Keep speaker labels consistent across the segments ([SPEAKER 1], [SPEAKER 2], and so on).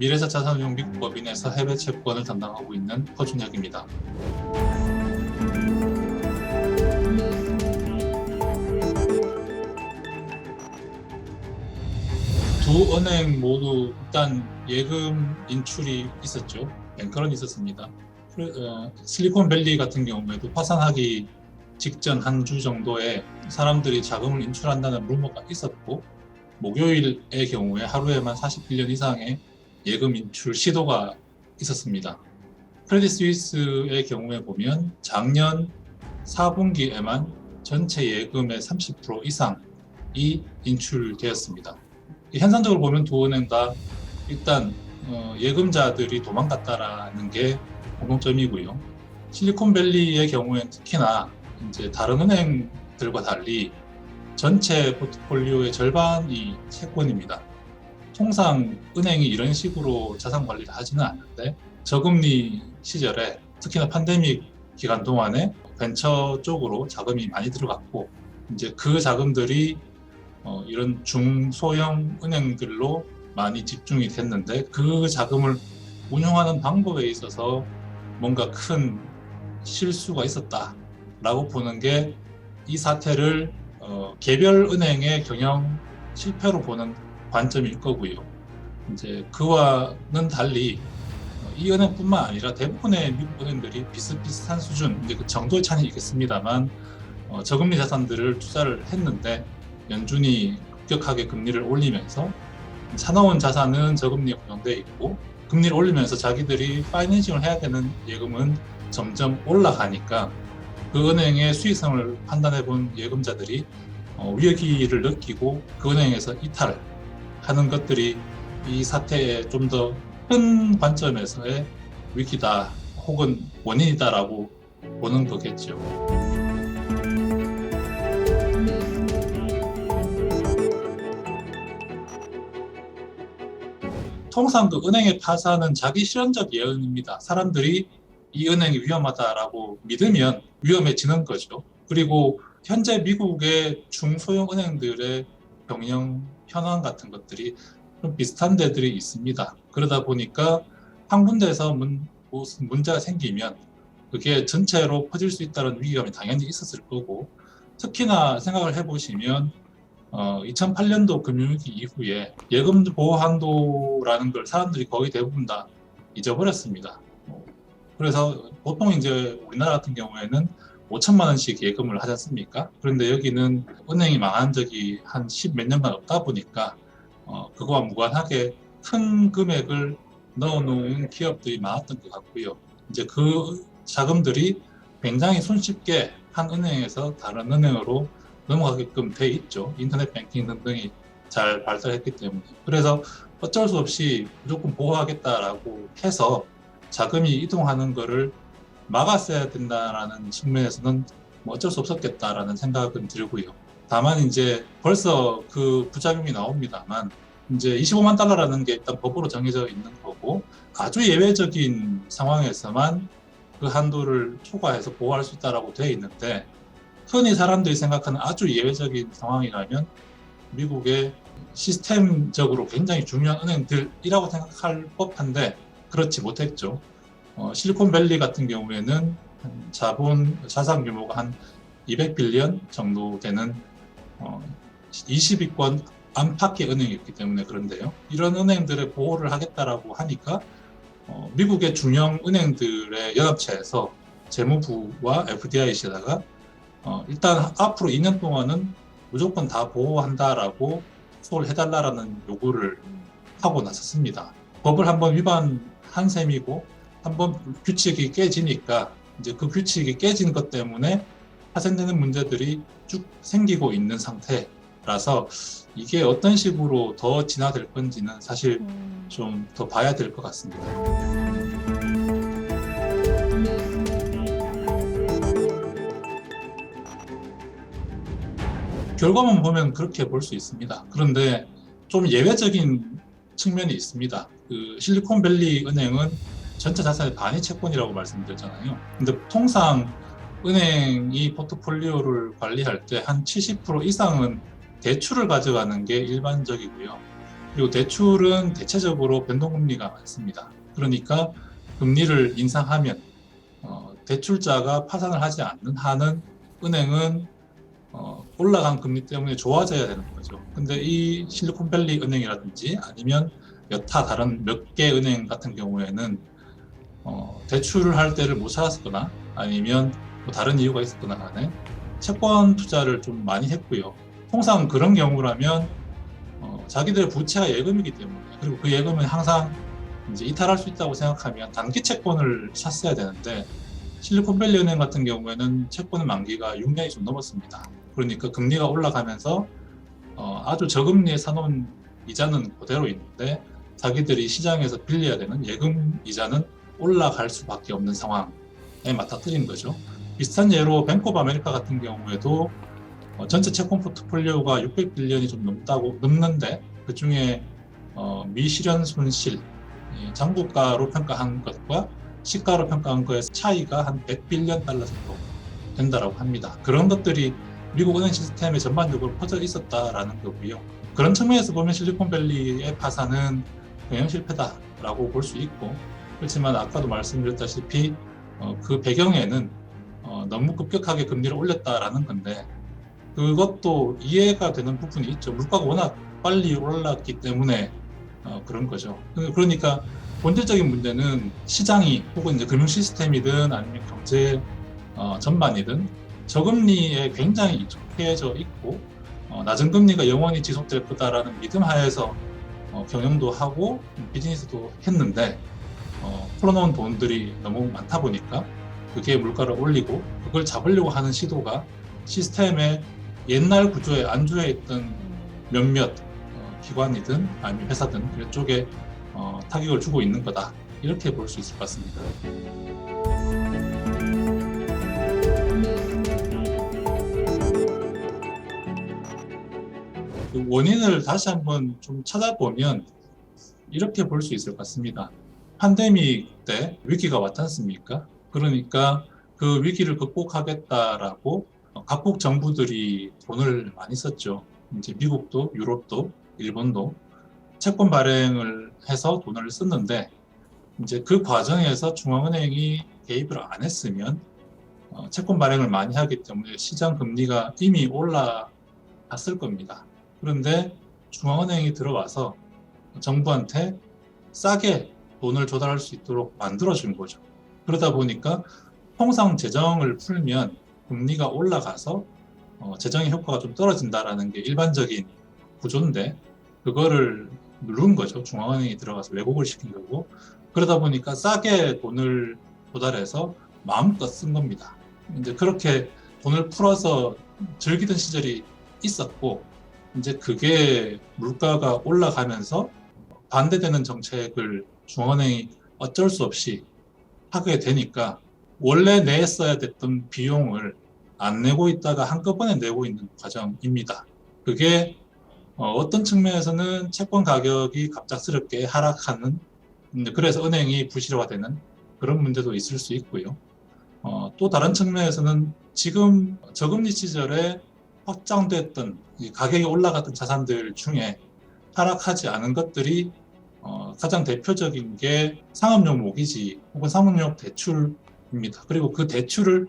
[SPEAKER 1] 미래사 자산운용 미국법인에서 해외 채권을 담당하고 있는 허준혁입니다. 두 은행 모두 일단 예금 인출이 있었죠. 뱅커런 있었습니다. 그래- 어, 실리콘밸리 같은 경우에도 파산하기 직전 한 주 정도에 사람들이 자금을 인출한다는 루머가 있었고 목요일의 경우에 하루에만 41년 이상의 예금 인출 시도가 있었습니다. 크레딧 스위스의 경우에 보면 작년 4분기에만 전체 예금의 30% 이상이 인출되었습니다. 이 현상적으로 보면 두 은행 다 일단 어, 예금자들이 도망갔다라는 게 공통점이고요. 실리콘밸리의 경우에는 특히나 이제 다른 은행들과 달리 전체 포트폴리오의 절반이 채권입니다. 통상 은행이 이런 식으로 자산 관리를 하지는 않는데 저금리 시절에 특히나 팬데믹 기간 동안에 벤처 쪽으로 자금이 많이 들어갔고 이제 그 자금들이 어, 이런 중소형 은행들로 많이 집중이 됐는데 그 자금을 운용하는 방법에 있어서 뭔가 큰 실수가 있었다라고 보는 게 이 사태를 어, 개별 은행의 경영 실패로 보는 관점일 거고요. 이제 그와는 달리 어, 이 은행뿐만 아니라 대부분의 미국 은행들이 비슷비슷한 수준, 이제 그 정도의 차이는 있겠습니다만 어, 저금리 자산들을 투자를 했는데 연준이 급격하게 금리를 올리면서 사놓은 자산은 저금리에 고정돼 있고 금리를 올리면서 자기들이 파이낸싱을 해야 되는 예금은 점점 올라가니까 그 은행의 수익성을 판단해 본 예금자들이 어, 위기를 느끼고 그 은행에서 이탈 하는 것들이 이 사태의 좀더 큰 관점에서의 위기다 혹은 원인이다라고 보는 거겠죠. 통상 그 은행의 파산은 자기 실현적 예언입니다. 사람들이 이 은행이 위험하다라고 믿으면 위험해지는 거죠. 그리고 현재 미국의 중소형 은행들의 경영 현황 같은 것들이 좀 비슷한 데들이 있습니다. 그러다 보니까 한 군데에서 문, 문제가 생기면 그게 전체로 퍼질 수 있다는 위기감이 당연히 있었을 거고 특히나 생각을 해보시면 어, 2008년도 금융위기 이후에 예금 보호 한도라는 걸 사람들이 거의 대부분 다 잊어버렸습니다. 어, 그래서 보통 이제 우리나라 같은 경우에는 5천만 원씩 예금을 하지 않습니까? 그런데 여기는 은행이 망한 적이 한10몇 년간 없다 보니까 어, 그거와 무관하게 큰 금액을 넣어놓은 기업들이 많았던 것 같고요. 이제 그 자금들이 굉장히 손쉽게 한 은행에서 다른 은행으로 넘어가게끔 돼 있죠. 인터넷 뱅킹 등등이 잘 발달했기 때문에. 그래서 어쩔 수 없이 무조건 보호하겠다라고 해서 자금이 이동하는 거를 막았어야 된다라는 측면에서는 뭐 어쩔 수 없었겠다라는 생각은 들고요. 다만 이제 벌써 그 부작용이 나옵니다만 이제 25만 달러라는 게 일단 법으로 정해져 있는 거고 아주 예외적인 상황에서만 그 한도를 초과해서 보호할 수 있다라고 되어 있는데 흔히 사람들이 생각하는 아주 예외적인 상황이라면 미국의 시스템적으로 굉장히 중요한 은행들이라고 생각할 법한데 그렇지 못했죠. 어, 실리콘밸리 같은 경우에는 한 자본 자산 규모가 한 200빌리언 정도 되는 어, 20위권 안팎의 은행이었기 때문에 그런데요. 이런 은행들의 보호를 하겠다라고 하니까 어, 미국의 중형 은행들의 연합체에서 재무부와 FDIC에다가 어, 일단 앞으로 2년 동안은 무조건 다 보호한다라고 수을 해달라라는 요구를 하고 나섰습니다. 법을 한번 위반한 셈이고 한번 규칙이 깨지니까 이제 그 규칙이 깨진 것 때문에 파생되는 문제들이 쭉 생기고 있는 상태라서 이게 어떤 식으로 더 진화될 건지는 사실
[SPEAKER 2] 음.
[SPEAKER 1] 좀더 봐야 될 것 같습니다. 결과만 보면 그렇게 볼 수 있습니다. 그런데 좀 예외적인 측면이 있습니다. 그 실리콘밸리 은행은 전체 자산의 반이 채권이라고 말씀드렸잖아요. 근데 통상 은행이 포트폴리오를 관리할 때 한 70% 이상은 대출을 가져가는 게 일반적이고요. 그리고 대출은 대체적으로 변동금리가 많습니다. 그러니까 금리를 인상하면 어, 대출자가 파산을 하지 않는 한은 은행은 어, 올라간 금리 때문에 좋아져야 되는 거죠. 근데 이 실리콘밸리 은행이라든지 아니면 여타 다른 몇 개 은행 같은 경우에는 어, 대출을 할 때를 못 찾았거나 아니면 뭐 다른 이유가 있었거나 간에 채권 투자를 좀 많이 했고요. 통상 그런 경우라면 어, 자기들의 부채가 예금이기 때문에 그리고 그 예금은 항상 이제 이탈할 수 있다고 생각하면 단기 채권을 샀어야 되는데 실리콘밸리 은행 같은 경우에는 채권의 만기가 6년이 좀 넘었습니다. 그러니까 금리가 올라가면서 어, 아주 저금리에 사놓은 이자는 그대로 있는데 자기들이 시장에서 빌려야 되는 예금 이자는 올라갈 수밖에 없는 상황에 맞닥뜨린 거죠. 비슷한 예로 뱅크 오브 아메리카 같은 경우에도 어, 전체 채권 포트폴리오가 600빌리언이 좀 넘다고 넘는데 그 중에 어, 미실현 손실, 이 장부가로 평가한 것과 시가로 평가한 거의 차이가 한 100빌리언 달러 정도 된다라고 합니다. 그런 것들이 미국 은행 시스템에 전반적으로 퍼져 있었다라는 거고요. 그런 측면에서 보면 실리콘밸리의 파산은 경영 실패다라고 볼 수 있고 그렇지만 아까도 말씀드렸다시피 어, 그 배경에는 어, 너무 급격하게 금리를 올렸다라는 건데 그것도 이해가 되는 부분이 있죠. 물가가 워낙 빨리 올랐기 때문에 어, 그런 거죠. 그러니까 본질적인 문제는 시장이 혹은 이제 금융 시스템이든 아니면 경제 어, 전반이든 저금리에 굉장히 익숙해져 있고 어, 낮은 금리가 영원히 지속될 거다라는 믿음 하에서 어, 경영도 하고 비즈니스도 했는데 어, 풀어놓은 돈들이 너무 많다 보니까 그게 물가를 올리고 그걸 잡으려고 하는 시도가 시스템의 옛날 구조에 안주해 있던 몇몇 어, 기관이든 아니면 회사든 이쪽에 어, 타격을 주고 있는 거다 이렇게 볼 수 있을 것 같습니다. 그 원인을 다시 한번 좀 찾아보면 이렇게 볼 수 있을 것 같습니다. 팬데믹 때 위기가 왔지 않습니까? 그러니까 그 위기를 극복하겠다라고 각국 정부들이 돈을 많이 썼죠. 이제 미국도 유럽도 일본도 채권 발행을 해서 돈을 썼는데 이제 그 과정에서 중앙은행이 개입을 안 했으면 어, 채권 발행을 많이 하기 때문에 시장 금리가 이미 올라갔을 겁니다. 그런데 중앙은행이 들어와서 정부한테 싸게 돈을 조달할 수 있도록 만들어준 거죠. 그러다 보니까 통상 재정을 풀면 금리가 올라가서 어, 재정의 효과가 좀 떨어진다라는 게 일반적인 구조인데 그거를 누른 거죠. 중앙은행이 들어가서 왜곡을 시킨 거고 그러다 보니까 싸게 돈을 조달해서 마음껏 쓴 겁니다. 이제 그렇게 돈을 풀어서 즐기던 시절이 있었고 이제 그게 물가가 올라가면서 반대되는 정책을 중앙은행이 어쩔 수 없이 하게 되니까 원래 냈어야 됐던 비용을 안 내고 있다가 한꺼번에 내고 있는 과정입니다. 그게 어, 떤 측면에서는 채권 가격이 갑작스럽게 하락하는 그래서 은행이 부실화되는 그런 문제도 있을 수 있고요. 어, 또 다른 측면에서는 지금 저금리 시절에 확장됐던 가격이 올라갔던 자산들 중에 하락하지 않은 것들이 어, 가장 대표적인 게 상업용 모기지 혹은 상업용 대출입니다. 그리고 그 대출을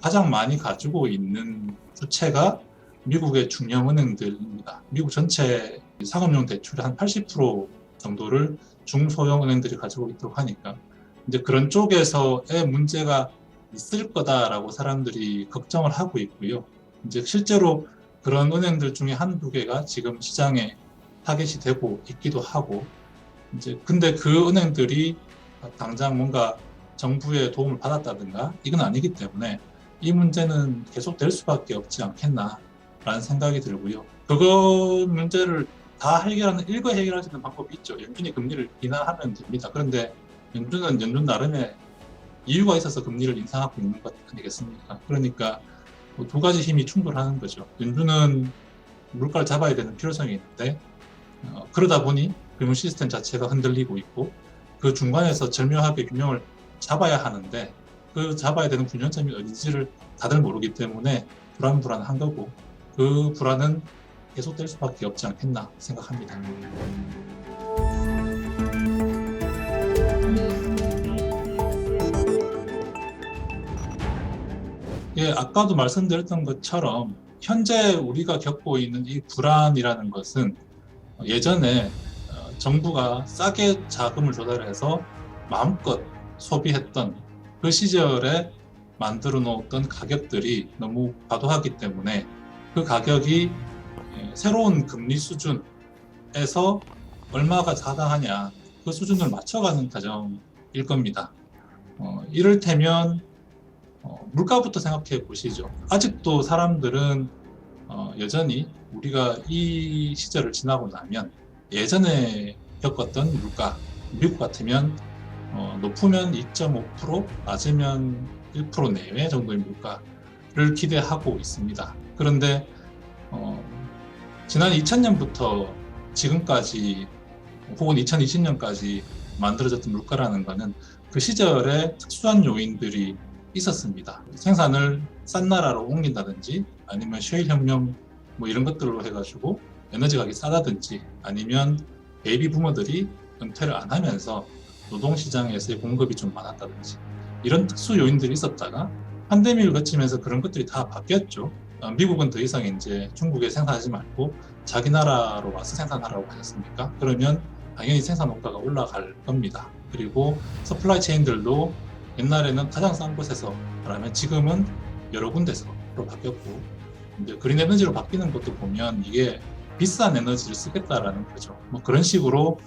[SPEAKER 1] 가장 많이 가지고 있는 주체가 미국의 중형 은행들입니다. 미국 전체 상업용 대출의 한 80% 정도를 중소형 은행들이 가지고 있다고 하니까 이제 그런 쪽에서의 문제가 있을 거다라고 사람들이 걱정을 하고 있고요. 이제 실제로 그런 은행들 중에 한두 개가 지금 시장에 타겟이 되고 있기도 하고 이제 근데 그 은행들이 당장 뭔가 정부의 도움을 받았다든가 이건 아니기 때문에 이 문제는 계속 될 수밖에 없지 않겠나라는 생각이 들고요. 그거 문제를 다 해결하는 일거 해결할 수 있는 방법이 있죠. 연준이 금리를 인하하면 됩니다. 그런데 연준은 연준 나름의 이유가 있어서 금리를 인상하고 있는 것 아니겠습니까? 그러니까 뭐두 가지 힘이 충돌하는 거죠. 연준은 물가를 잡아야 되는 필요성이 있는데 어, 그러다 보니 금융 시스템 자체가 흔들리고 있고 그 중간에서 절묘하게 균형을 잡아야 하는데 그 잡아야 되는 균형점이 어딘지를 다들 모르기 때문에 불안불안한 거고 그 불안은 계속될 수밖에 없지 않겠나 생각합니다. 예, 아까도 말씀드렸던 것처럼 현재 우리가 겪고 있는 이 불안이라는 것은 예전에 어, 정부가 싸게 자금을 조달해서 마음껏 소비했던 그 시절에 만들어 놓았던 가격들이 너무 과도하기 때문에 그 가격이 예, 새로운 금리 수준에서 얼마가 타당하냐 그 수준을 맞춰가는 과정일 겁니다. 어, 이를테면 어, 물가부터 생각해 보시죠. 아직도 사람들은 어, 여전히 우리가 이 시절을 지나고 나면 예전에 겪었던 물가, 미국 같으면 어, 높으면 2.5%, 낮으면 1% 내외 정도의 물가를 기대하고 있습니다. 그런데 어, 지난 2000년부터 지금까지 혹은 2020년까지 만들어졌던 물가라는 것은 그 시절에 특수한 요인들이 있었습니다. 생산을 싼 나라로 옮긴다든지 아니면 셰일 혁명 뭐 이런 것들로 해가지고 에너지 가격이 싸다든지 아니면 베이비 부모들이 은퇴를 안 하면서 노동시장에서의 공급이 좀 많았다든지 이런 특수 요인들이 있었다가 팬데믹을 거치면서 그런 것들이 다 바뀌었죠. 어, 미국은 더 이상 이제 중국에 생산하지 말고 자기 나라로 와서 생산하라고 하셨습니까? 그러면 당연히 생산 원가가 올라갈 겁니다. 그리고 서플라이 체인들도 옛날에는 가장 싼 곳에서 라면 지금은 여러 군데서로 바뀌었고 이제 그린 에너지로 바뀌는 것도 보면 이게 비싼 에너지를 쓰겠다라는 거죠. 뭐 그런 식으로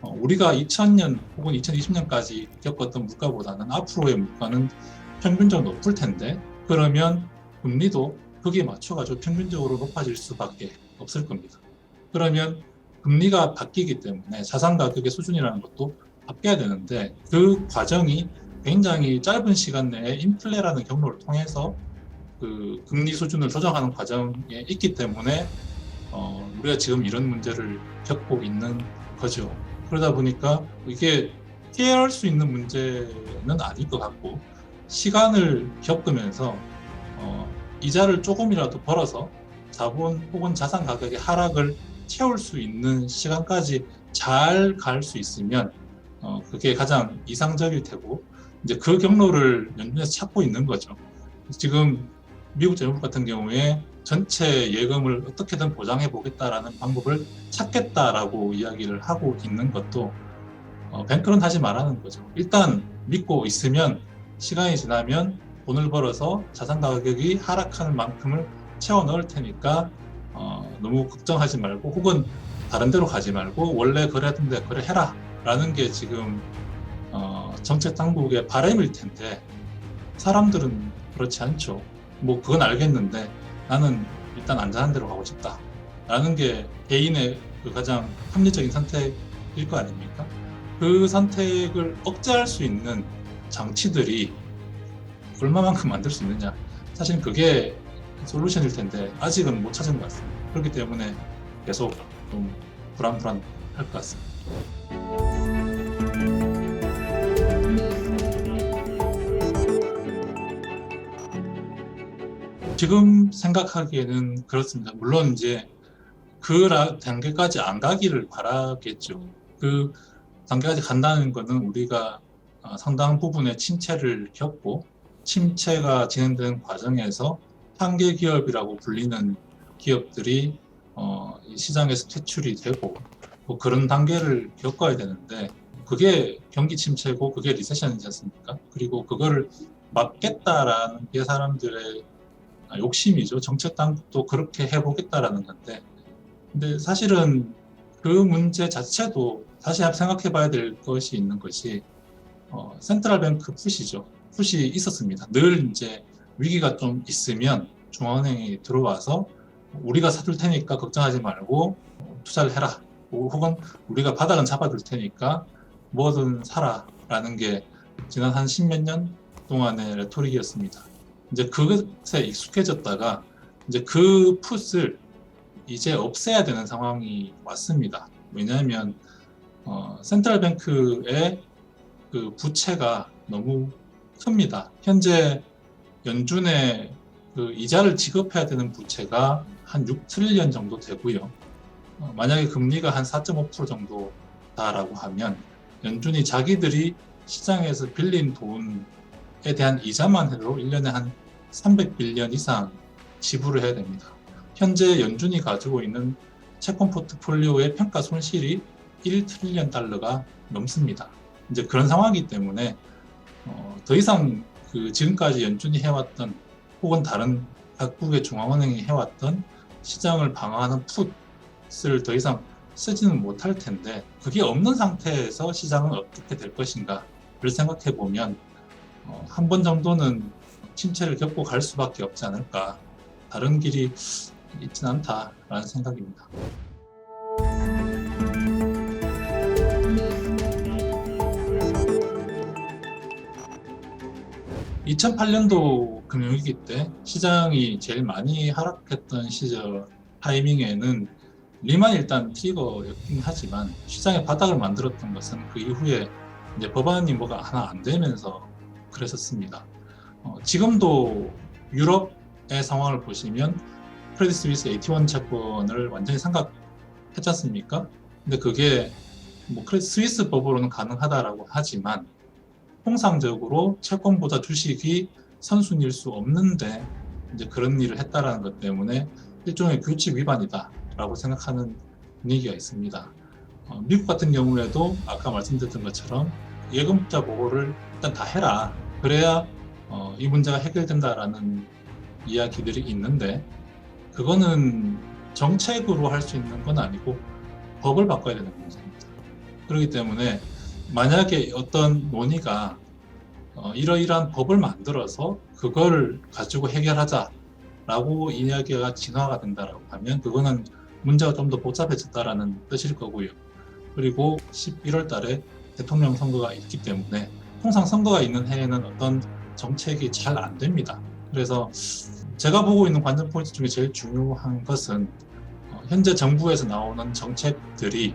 [SPEAKER 1] 어, 우리가 2000년 혹은 2020년까지 겪었던 물가보다는 앞으로의 물가는 평균적으로 높을 텐데 그러면 금리도 거기에 맞춰가지고 평균적으로 높아질 수밖에 없을 겁니다. 그러면 금리가 바뀌기 때문에 자산 가격의 수준이라는 것도 바뀌어야 되는데 그 과정이 굉장히 짧은 시간 내에 인플레라는 경로를 통해서 그 금리 수준을 조정하는 과정에 있기 때문에 어, 우리가 지금 이런 문제를 겪고 있는 거죠. 그러다 보니까 이게 피할 수 있는 문제는 아닐 것 같고 시간을 겪으면서 어, 이자를 조금이라도 벌어서 자본 혹은 자산 가격의 하락을 채울 수 있는 시간까지 잘 갈 수 있으면 어, 그게 가장 이상적일 테고 이제 그 경로를 연준에서 찾고 있는 거죠. 지금 미국 정부 같은 경우에 전체 예금을 어떻게든 보장해 보겠다라는 방법을 찾겠다라고 이야기를 하고 있는 것도 어, 뱅크는 하지 말라는 거죠. 일단 믿고 있으면 시간이 지나면 돈을 벌어서 자산 가격이 하락하는 만큼을 채워 넣을 테니까 어, 너무 걱정하지 말고 혹은 다른 데로 가지 말고 원래 그랬던 데 그래 해라 라는 게 지금 어, 정책 당국의 바람일 텐데 사람들은 그렇지 않죠. 뭐 그건 알겠는데 나는 일단 안전한 데로 가고 싶다. 라는 게 개인의 그 가장 합리적인 선택일 거 아닙니까? 그 선택을 억제할 수 있는 장치들이 얼마만큼 만들 수 있느냐. 사실 그게 솔루션일 텐데 아직은 못 찾은 것 같습니다. 그렇기 때문에 계속 좀 불안불안할 것 같습니다. 지금 생각하기에는 그렇습니다. 물론 이제 그 라- 단계까지 안 가기를 바라겠죠. 그 단계까지 간다는 것은 우리가 어, 상당 부분의 침체를 겪고 침체가 진행되는 과정에서 한계 기업이라고 불리는 기업들이 어, 이 시장에서 퇴출이 되고 뭐 그런 단계를 겪어야 되는데 그게 경기 침체고 그게 리세션이지 않습니까? 그리고 그거를 막겠다라는 게 사람들의 아, 욕심이죠. 정책 당국도 그렇게 해보겠다라는 건데, 근데 사실은 그 문제 자체도 다시 생각해봐야 될 것이 있는 것이 어, 센트럴뱅크 푸시죠. 푸시 있었습니다. 늘 이제 위기가 좀 있으면 중앙은행이 들어와서 우리가 사둘 테니까 걱정하지 말고 투자를 해라. 혹은 우리가 바닥은 잡아둘 테니까 뭐든 사라라는 게 지난 한 십몇 년 동안의 레토릭이었습니다. 이제 그것에 익숙해졌다가 이제 그 풋을 이제 없애야 되는 상황이 왔습니다. 왜냐하면 어, 센트럴뱅크의 그 부채가 너무 큽니다. 현재 연준의 그 이자를 지급해야 되는 부채가 한 6트릴리언 정도 되고요. 어, 만약에 금리가 한 4.5% 정도다라고 하면 연준이 자기들이 시장에서 빌린 돈에 대한 이자만 해도 1년에 한 300빌리언 이상 지불을 해야 됩니다. 현재 연준이 가지고 있는 채권 포트폴리오의 평가 손실이 1 트릴리언 달러가 넘습니다. 이제 그런 상황이기 때문에 어, 더 이상 그 지금까지 연준이 해왔던 혹은 다른 각국의 중앙은행이 해왔던 시장을 방어하는 풋을 더 이상 쓰지는 못할 텐데 그게 없는 상태에서 시장은 어떻게 될 것인가를 생각해 보면 어, 한번 정도는 침체를 겪고 갈 수밖에 없지 않을까 다른 길이 있진 않다라는 생각입니다. 2008년도 금융위기 때 시장이 제일 많이 하락했던 시절 타이밍에는 리만 일단 트리거였긴 하지만 시장의 바닥을 만들었던 것은 그 이후에 이제 법안이 뭐가 하나 안 되면서 그랬었습니다. 어, 지금도 유럽의 상황을 보시면 크레딧 스위스 AT1 채권을 완전히 삼각했지 않습니까? 근데 그게 뭐 스위스 법으로는 가능하다라고 하지만 통상적으로 채권보다 주식이 선순위일 수 없는데 이제 그런 일을 했다라는 것 때문에 일종의 규칙 위반이다라고 생각하는 분위기가 있습니다. 어, 미국 같은 경우에도 아까 말씀드렸던 것처럼 예금자 보고를 일단 다 해라. 그래야 어, 이 문제가 해결된다라는 이야기들이 있는데 그거는 정책으로 할 수 있는 건 아니고 법을 바꿔야 되는 문제입니다. 그렇기 때문에 만약에 어떤 논의가 어, 이러이러한 법을 만들어서 그걸 가지고 해결하자라고 이야기가 진화가 된다라고 하면 그거는 문제가 좀 더 복잡해졌다라는 뜻일 거고요. 그리고 11월 달에 대통령 선거가 있기 때문에 통상 선거가 있는 해에는 어떤 정책이 잘 안 됩니다. 그래서 제가 보고 있는 관전 포인트 중에 제일 중요한 것은 어, 현재 정부에서 나오는 정책들이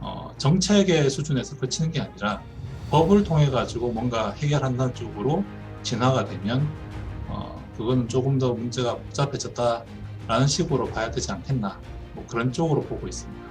[SPEAKER 1] 어, 정책의 수준에서 그치는 게 아니라 법을 통해 가지고 뭔가 해결한다는 쪽으로 진화가 되면 어, 그거는 조금 더 문제가 복잡해졌다라는 식으로 봐야 되지 않겠나 뭐 그런 쪽으로 보고 있습니다.